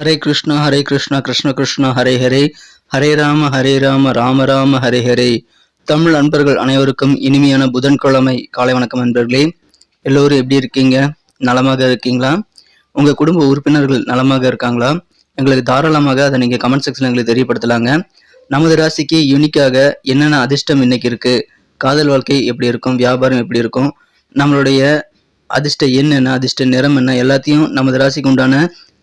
ஹரே கிருஷ்ணா ஹரே கிருஷ்ணா கிருஷ்ண கிருஷ்ணா ஹரே ஹரே. ஹரே ராம ஹரே ராம ராம ராம ஹரே ஹரே. தமிழ் அன்பர்கள் அனைவருக்கும் இனிமையான புதன்கிழமை காலை வணக்கம் அன்பர்களே எல்லோரும் எப்படி இருக்கீங்க? நலமாக இருக்கீங்களா? உங்கள் குடும்ப உறுப்பினர்கள் நலமாக இருக்காங்களா? எங்களுக்கு தாராளமாக அதை நீங்கள் கமெண்ட் செக்ஷன் எங்களுக்கு தெரியப்படுத்தலாங்க. நமது ராசிக்கு யூனிக்காக என்னென்ன அதிர்ஷ்டம் இன்னைக்கு இருக்கு? காதல் வாழ்க்கை எப்படி இருக்கும்? வியாபாரம் எப்படி இருக்கும்? நம்மளுடைய அதிர்ஷ்ட எண் என்ன அதிர்ஷ்ட நிறம் என்ன? எல்லாத்தையும் நமது ராசிக்கு உண்டான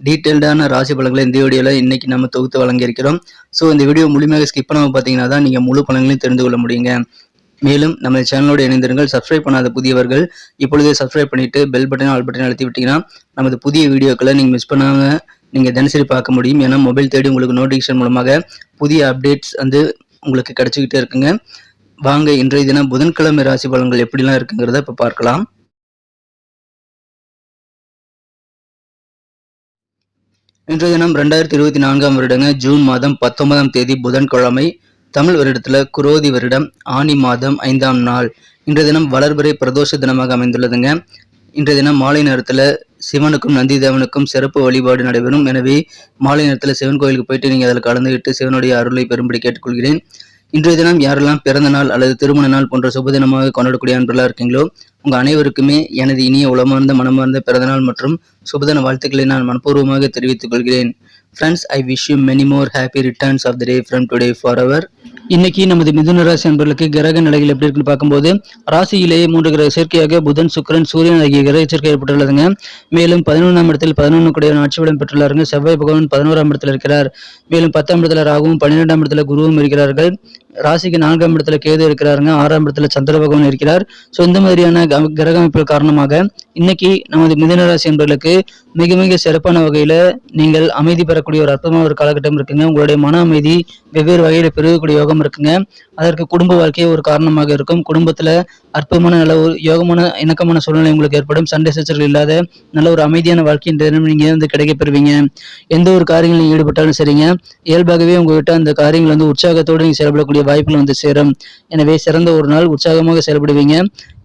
டீட்டெயில்டான ராசி பலன்களை இந்த வீடியோவில் இன்றைக்கி நம்ம தொகுத்து வழங்கியிருக்கிறோம். ஸோ இந்த வீடியோ முழுமையாக ஸ்கிப் பண்ணாமல் பார்த்தீங்கன்னா தான் நீங்கள் முழு பலன்களையும் தெரிந்து கொள்ள முடியுங்க. மேலும் நம்ம சேனலோடு இணைந்திருங்கள். சப்ஸ்கிரைப் பண்ணாத புதியவர்கள் இப்பொழுதே சப்ஸ்கிரைப் பண்ணிட்டு பெல் பட்டன் ஆல் பட்டன் அழுத்தி விட்டீங்கன்னா நமது புதிய வீடியோக்களை நீங்கள் மிஸ் பண்ணாமல் நீங்கள் தினசரி பார்க்க முடியும். ஏன்னா மொபைல் தேடி உங்களுக்கு நோட்டிஃபிகேஷன் மூலமாக புதிய அப்டேட்ஸ் வந்து உங்களுக்கு கிடைச்சிக்கிட்டே இருக்குங்க. வாங்க இன்றைய தினம் புதன்கிழமை ராசி பலன்கள் எப்படிலாம் இருக்குங்கிறத இப்போ பார்க்கலாம். இன்றைய தினம் ரெண்டாயிரத்தி இருபத்தி நான்காம் வருடங்க ஜூன் மாதம் பத்தொன்பதாம் தேதி புதன்கிழமை தமிழ் வருடத்துல குரோதி வருடம் ஆனி மாதம் ஐந்தாம் நாள். இன்றைய தினம் வளர்பிறை பிரதோஷ தினமாக அமைந்துள்ளதுங்க. இன்றைய தினம் மாலை நேரத்துல சிவனுக்கும் நந்தி தேவனுக்கும் சிறப்பு வழிபாடு நடைபெறும். எனவே மாலை நேரத்துல சிவன் கோயிலுக்கு போயிட்டு நீங்க அதில் கலந்துகிட்டு சிவனுடைய அருளை பெரும்படி கேட்டுக்கொள்கிறேன். இன்றைய தினம் யாரெல்லாம் பிறந்த நாள் அல்லது திருமண நாள் போன்ற சுப தினமாக கொண்டாடக்கூடிய அன்பெல்லாம் இருக்கீங்களோ உங்க அனைவருக்குமே எனது இனிய உளமார்ந்த மனமார்ந்த பிறந்தநாள் மற்றும் சுபதன வாழ்த்துக்களை நான் மனப்பூர்வமாக தெரிவித்துக் கொள்கிறேன். Friends I wish you many more happy returns of the day from today for our இன்னைக்கு நமது மிதுன ராசி அன்பர்களுக்கு கிரக நிலைகள் எப்படி இருக்குன்னு பார்க்கும்போது ராசியிலேயே மூன்று கிரக சேர்க்கையாக புதன் சுக்கரன் சூரியன் ஆகிய கிரக சேர்க்கை ஏற்பட்டுள்ளதுங்க. மேலும் பதினொன்றாம் இடத்தில் பதினொன்று கூடிய ஆட்சி பலம் பெற்றுள்ளாருங்க. செவ்வாய் பகவான் பதினோராம் இடத்தில் இருக்கிறார். மேலும் பத்தாம் இடத்துல ராகுவும் பன்னிரெண்டாம் இடத்துல குருவும் இருக்கிறார்கள். ராசிக்கு நான்காம் இடத்துல கேது இருக்கிறாருங்க. ஆறாம் இடத்துல சந்திர பகவான் இருக்கிறார். ஸோ இந்த மாதிரியான க- கிரக அமைப்புகள் காரணமாக இன்னைக்கு நமது மிதன ராசி என்பவர்களுக்கு மிக மிக சிறப்பான வகையில நீங்கள் அமைதி பெறக்கூடிய ஒரு அற்புதமான ஒரு காலகட்டம் இருக்குங்க. உங்களுடைய மன அமைதி வெவ்வேறு வகையில பெருகக்கூடிய யோகம் இருக்குங்க. அதற்கு குடும்ப வாழ்க்கையே ஒரு காரணமாக இருக்கும். குடும்பத்துல அற்புதமான நல்ல ஒரு யோகமான இணக்கமான சூழ்நிலை உங்களுக்கு ஏற்படும். சண்டை சச்சரவு இல்லாத நல்ல ஒரு அமைதியான வாழ்க்கை இந்த தினம் நீங்க வந்து கிடைக்க பெறுவீங்க. எந்த ஒரு காரியங்களில் ஈடுபட்டாலும் சரிங்க. இயல்பாகவே உங்ககிட்ட அந்த காரியங்கள் வந்து உற்சாகத்தோடு நீங்க செயல்படக்கூடிய வாய்ப்புகள் வந்து சேரும். எனவே சிறந்த ஒரு நாள் உற்சாகமாக செயல்படுவீங்க.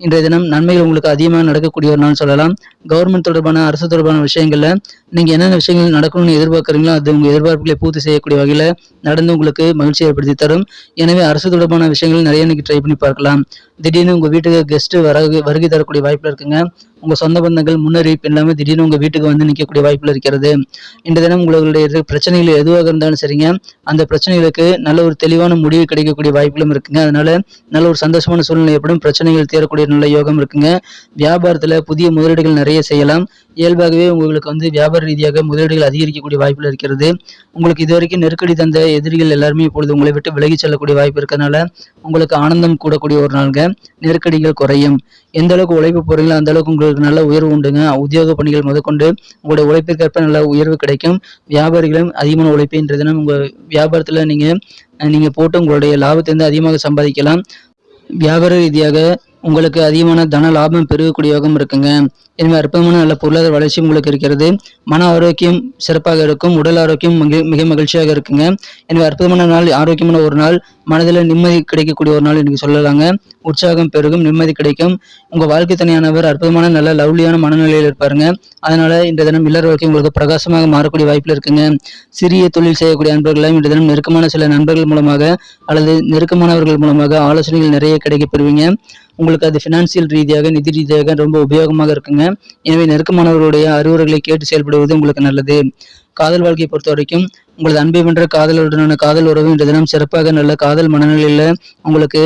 இன்றைய தினம் நன்மைகள் உங்களுக்கு அதிகமாக நடக்கக்கூடிய ஒரு நாள் சொல்லலாம். கவர்மெண்ட் தொடர்பான அரசு தொடர்பான விஷயங்களில் நீங்க என்னென்ன விஷயங்கள் நடக்கணும்னு எதிர்பார்க்குறீங்களோ அது உங்கள் எதிர்பார்ப்புகளை பூர்த்தி செய்யக்கூடிய வகையில் நடந்து உங்களுக்கு மகிழ்ச்சி ஏற்படுத்தி தரும். எனவே அரசு தொடர்பான விஷயங்கள் நிறைய இன்னைக்கு ட்ரை பண்ணி பார்க்கலாம். திடீர்னு உங்க வீட்டுக்கு கெஸ்ட் வர வருகை தரக்கூடிய வாய்ப்புல இருக்குங்க. உங்க சொந்த பந்தங்கள் முன்னறிவிப்பு இல்லாமல் திடீர்னு உங்க வீட்டுக்கு வந்து நிற்கக்கூடிய வாய்ப்புல இருக்கிறது. இந்த தினம் உங்களுடைய பிரச்சனைகள் எதுவாக இருந்தாலும் சரிங்க. அந்த பிரச்சனைகளுக்கு நல்ல ஒரு தெளிவான முடிவு கிடைக்கக்கூடிய வாய்ப்புகளும் இருக்குங்க. அதனால நல்ல ஒரு சந்தோஷமான சூழ்நிலை ஏற்படும். பிரச்சனைகள் தீரக்கூடிய நல்ல யோகம் இருக்குங்க. வியாபாரத்தில் புதிய முதலீடுகள் நிறைய செய்யலாம். இயல்பாகவே உங்களுக்கு வந்து வியாபார ரீதியாக முதலீடுகள் அதிகரிக்கக்கூடிய வாய்ப்புகள் இருக்கிறது. உங்களுக்கு இதுவரைக்கும் நெருக்கடி தந்த எதிரிகள் எல்லாருமே இப்பொழுது உங்களை விட்டு விலகி செல்லக்கூடிய வாய்ப்பு இருக்கனால உங்களுக்கு ஆனந்தம் கூடக்கூடிய ஒரு நாளுங்க. நெருக்கடிகள் குறையும். எந்த அளவுக்கு உழைப்பு போறீங்களோ அந்த அளவுக்கு உங்களுக்கு நல்ல உயர்வு உண்டுங்க. உத்தியோக பணிகள் முதற்கொண்டு உங்களுடைய உழைப்பிற்கேற்ப நல்ல உயர்வு கிடைக்கும். வியாபாரிகளும் அதிகமான உழைப்பு உங்கள் வியாபாரத்தில் நீங்கள் நீங்கள் போட்டு உங்களுடைய லாபத்தை வந்து அதிகமாக சம்பாதிக்கலாம். வியாபார ரீதியாக உங்களுக்கு அதிகமான தன லாபம் பெருகக்கூடிய யோகம் இருக்குங்க. எனவே அற்புதமான நல்ல பொருளாதார வளர்ச்சி உங்களுக்கு இருக்கிறது. மன ஆரோக்கியம் சிறப்பாக இருக்கும். உடல் ஆரோக்கியம் மிக மிக மகிழ்ச்சியாக இருக்குங்க. எனவே அற்புதமான நாள் ஆரோக்கியமான ஒரு நாள் மனதில் நிம்மதி கிடைக்கக்கூடிய ஒரு நாள் இன்னைக்கு சொல்லலாங்க. உற்சாகம் பெருகும் நிம்மதி கிடைக்கும். உங்கள் வாழ்க்கை தனியானவர் அற்புதமான நல்ல லவ்லியான மனநிலையில் இருப்பாருங்க. அதனால இந்த தினம் இல்லற வாழ்க்கை உங்களுக்கு பிரகாசமாக மாறக்கூடிய வாய்ப்பில் இருக்குங்க. சிறிய தொழில் செய்யக்கூடிய நண்பர்களையும் இந்த தினம் நெருக்கமான சில நண்பர்கள் மூலமாக அல்லது நெருக்கமானவர்கள் மூலமாக ஆலோசனைகள் நிறைய கிடைக்க பெறுவீங்க. உங்களுக்கு அது ஃபினான்சியல் ரீதியாக நிதி ரீதியாக ரொம்ப உபயோகமாக இருக்குங்க. எனவே நெருக்கமானவர்களுடைய அறிவுரைகளை கேட்டு செயல்படுவது உங்களுக்கு நல்லது. காதல் வாழ்க்கையை பொறுத்த வரைக்கும் உங்களது அன்பை வென்ற காதலுடனான காதல் உறவு இன்று தினம் சிறப்பாக நல்ல காதல் மனநிலையில உங்களுக்கு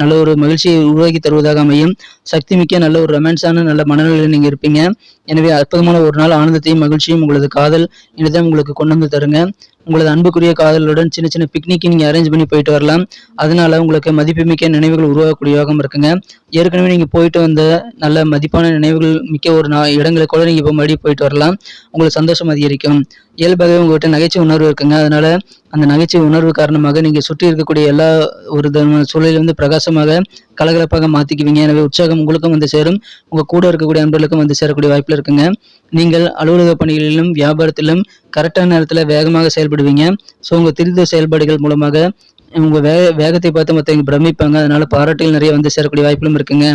நல்ல ஒரு மகிழ்ச்சியை உருவாக்கி தருவதாக அமையும். சக்தி மிக்க நல்ல ஒரு ரொமான்ஸான நல்ல மனநிலையில் நீங்க இருப்பீங்க. எனவே அற்புதமான ஒரு நாள் ஆனந்தத்தையும் மகிழ்ச்சியும் உங்களது காதல் இனிதான் உங்களுக்கு கொண்டு வந்து தருங்க. உங்களது அன்புக்குரிய காதலுடன் சின்ன சின்ன பிக்னிக் நீங்கள் அரேஞ்ச் பண்ணி போயிட்டு வரலாம். அதனால உங்களுக்கு மதிப்புமிக்க நினைவுகள் உருவாகக்கூடியவாகவும் இருக்குங்க. ஏற்கனவே நீங்கள் போயிட்டு வந்த நல்ல மதிப்பான நினைவுகள் மிக்க ஒரு நா இடங்களை கூட நீங்கள் இப்போ மறுபடியும் போயிட்டு வரலாம். உங்களுக்கு சந்தோஷம் அதிகரிக்கும். இயல்பாகவே உங்கள்கிட்ட நகைச்சுவை உணர்வு இருக்குங்க. அதனால அந்த நகைச்சுவை உணர்வு காரணமாக நீங்க சுற்றி இருக்கக்கூடிய எல்லா ஒரு விதமான சூழலையும் வந்து பிரகாசமாக கலகலப்பாக மாத்திக்குவீங்க. எனவே உற்சாகம் உங்களுக்கும் வந்து சேரும். உங்க கூட இருக்கக்கூடிய அன்பர்களுக்கும் வந்து சேரக்கூடிய வாய்ப்புல இருக்குங்க. நீங்கள் அலுவலக பணிகளிலும் வியாபாரத்திலும் கரெக்டான நேரத்துல வேகமாக செயல்படுவீங்க. ஸோ உங்க திருத்த செயல்பாடுகள் மூலமாக உங்க வே வேகத்தை பார்த்து மற்றவங்க பிரமிப்பாங்க. அதனால பாராட்டுகள் நிறைய வந்து சேரக்கூடிய வாய்ப்புகளும் இருக்குங்க.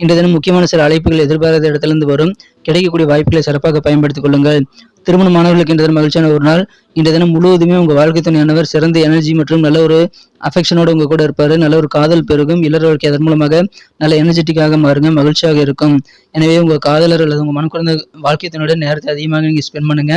இன்றைய தினம் முக்கியமான சில அழைப்புகள் எதிர்பாராத இடத்துல இருந்து வரும். கிடைக்கக்கூடிய வாய்ப்புகளை சிறப்பாக பயன்படுத்திக் கொள்ளுங்கள். திருமணமானவர்களுக்கு இன்றைய தினம் மகிழ்ச்சியான ஒரு நாள். இன்றைய தினம் முழுவதுமே உங்கள் வாழ்க்கை துணையானவர் சிறந்த எனர்ஜி மற்றும் நல்ல ஒரு அஃபெக்ஷனோட உங்க கூட இருப்பாரு. நல்ல ஒரு காதல் பெருகும். இல்லற வாழ்க்கை அதன் மூலமாக நல்ல எனர்ஜெட்டிக்காக மாறுங்க. மகிழ்ச்சியாக இருக்கும். எனவே உங்க காதலர் அல்லது உங்க மனக்குழந்த வாழ்க்கை துணையோட நேரத்தை அதிகமாக நீங்க ஸ்பெண்ட் பண்ணுங்க.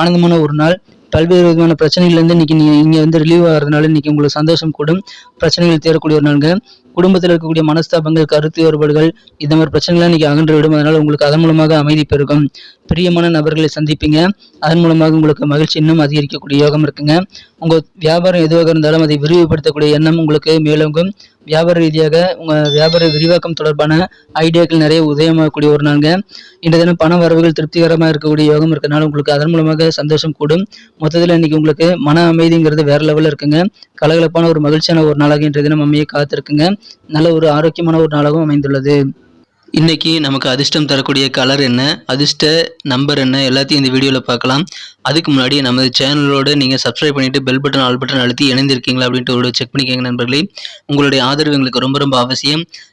ஆனந்தமான ஒரு நாள். பல்வேறு விதமான பிரச்சனைகள்லேருந்து இன்னைக்கு நீங்க இங்கே வந்து ரிலீவ் ஆகிறதுனால இன்னைக்கு உங்களுக்கு சந்தோஷம் கூடும். பிரச்சனைகள் தேடக்கூடிய ஒரு நாளுங்க. குடும்பத்தில் இருக்கக்கூடிய மனஸ்தாபங்கள் கருத்து வேறுபாடுகள் இந்த மாதிரி பிரச்சனைகள்லாம் இன்றைக்கி அகன்று விடும். அதனால் உங்களுக்கு அதன் மூலமாக அமைதி பெருகும். பிரியமான நபர்களை சந்திப்பீங்க. அதன் மூலமாக உங்களுக்கு மகிழ்ச்சி இன்னும் அதிகரிக்கக்கூடிய யோகம் இருக்குங்க. உங்கள் வியாபாரம் எதுவாக இருந்தாலும் அதை விரிவுபடுத்தக்கூடிய எண்ணம் உங்களுக்கு மேலோங்கும். வியாபார ரீதியாக உங்கள் வியாபார விரிவாக்கம் தொடர்பான ஐடியாக்கள் நிறைய உதயமாகக்கூடிய ஒரு நாளுங்க. இன்றைய தினம் பண வரவுகள் திருப்திகரமாக இருக்கக்கூடிய யோகம் இருக்கிறதுனால உங்களுக்கு அதன் மூலமாக சந்தோஷம் கூடும். மொத்தத்தில் இன்றைக்கி உங்களுக்கு மன அமைதிங்கிறது வேற லெவலில் இருக்குங்க. கலகலப்பான ஒரு மகிழ்ச்சியான ஒரு நாளாக இன்றைய தினம் அமைய காத்திருக்குங்க. நல்ல ஒரு ஆரோக்கியமான ஒரு நாளாகவும் அமைந்துள்ளது. இன்னைக்கு நமக்கு அதிர்ஷ்டம் தரக்கூடிய கலர் என்ன? அதிர்ஷ்ட நம்பர் என்ன? எல்லாத்தையும் இந்த வீடியோவில் பார்க்கலாம். அதுக்கு முன்னாடி நமது சேனலோடு நீங்கள் சப்ஸ்கிரைப் பண்ணிவிட்டு பெல் பட்டன் ஆல் பட்டன் அழுத்தி இணைந்திருக்கீங்களா அப்படின்ட்டு ஒரு செக் பண்ணிக்கோங்க நண்பர்களே. உங்களுடைய ஆதரவு எங்களுக்கு ரொம்ப ரொம்ப அவசியம்.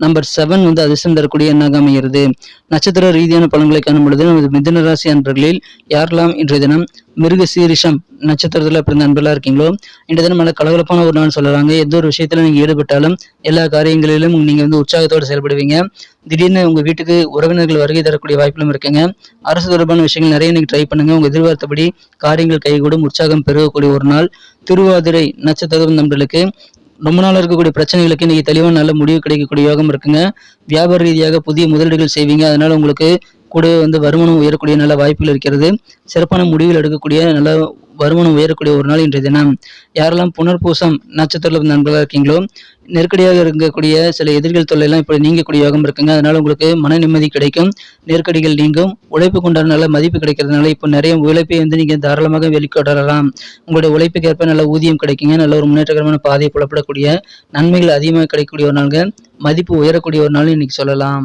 நம்பர் செவன் வந்து அதிர்ஷ்டம் தரக்கூடிய எண்ணாக அமைகிறது. நட்சத்திர ரீதியான பலன்களை காணும் பொழுது நமது மிதன ராசி அன்பர்களில் யாரெல்லாம் இன்றைய தினம் மிருக சீரிஷம் நட்சத்திரத்தில் பிறந்த அன்பெல்லாம் இருக்கீங்களோ இன்றைய தினம் நல்ல கலகலப்பான ஒரு நாள் சொல்லுறாங்க. எந்த ஒரு விஷயத்தில் நீங்கள் ஈடுபட்டாலும் எல்லா காரியங்களிலும் நீங்கள் வந்து உற்சாகத்தோடு செயல்படுவீங்க. திடீர்னு உங்கள் வீட்டுக்கு உறவினர்கள் வருகை தரக்கூடிய வாய்ப்பிலும் இருக்குங்க. அரசு தொடர்பான விஷயங்கள் நிறைய நீங்கள் ட்ரை பண்ணுங்க. உங்கள் எதிர்பார்த்தபடி காரியங்கள் கைகூடும் உற்சாகம் பெருகக்கூடிய ஒரு நாள். திருவாதிரை நட்சத்திரம் நம்பளுக்கு ரொம்ப நாள் இருக்கக்கூடிய பிரச்சனைகளுக்கு இன்னைக்கு தெளிவான நல்ல முடிவு கிடைக்கக்கூடிய யோகம் இருக்குங்க. வியாபார ரீதியாக புதிய முதலீடுகள் செய்வீங்க. அதனால உங்களுக்கு கூட வந்து வருமானம் உயரக்கூடிய நல்ல வாய்ப்புகள் இருக்கிறது. சிறப்பான முடிவுகள் எடுக்கக்கூடிய நல்ல வருமானம் உயரக்கூடிய ஒரு நாள் இன்றைய தினம். யாரெல்லாம் புனர்பூசம் நட்சத்திரத்தில் நண்பர்களாக இருக்கீங்களோ நெருக்கடியாக இருக்கக்கூடிய சில எதிர்கள் தொல்லையெல்லாம் இப்படி நீங்கக்கூடிய யோகம் இருக்குங்க. அதனால உங்களுக்கு மன நிம்மதி கிடைக்கும் நெருக்கடிகள் நீங்கும் உழைப்பு கொண்டாட நல்ல மதிப்பு கிடைக்கிறதுனால இப்போ நிறைய உழைப்பை வந்து நீங்கள் தாராளமாக வெளிக்கொடரலாம். உங்களுடைய உழைப்புக்கு ஏற்ப நல்ல ஊதியம் கிடைக்குங்க. நல்ல ஒரு முன்னேற்றகரமான பாதையை புலப்படக்கூடிய நன்மைகள் அதிகமாக கிடைக்கக்கூடிய ஒரு நாளுங்க. மதிப்பு உயரக்கூடிய ஒரு நாள் இன்னைக்கு சொல்லலாம்.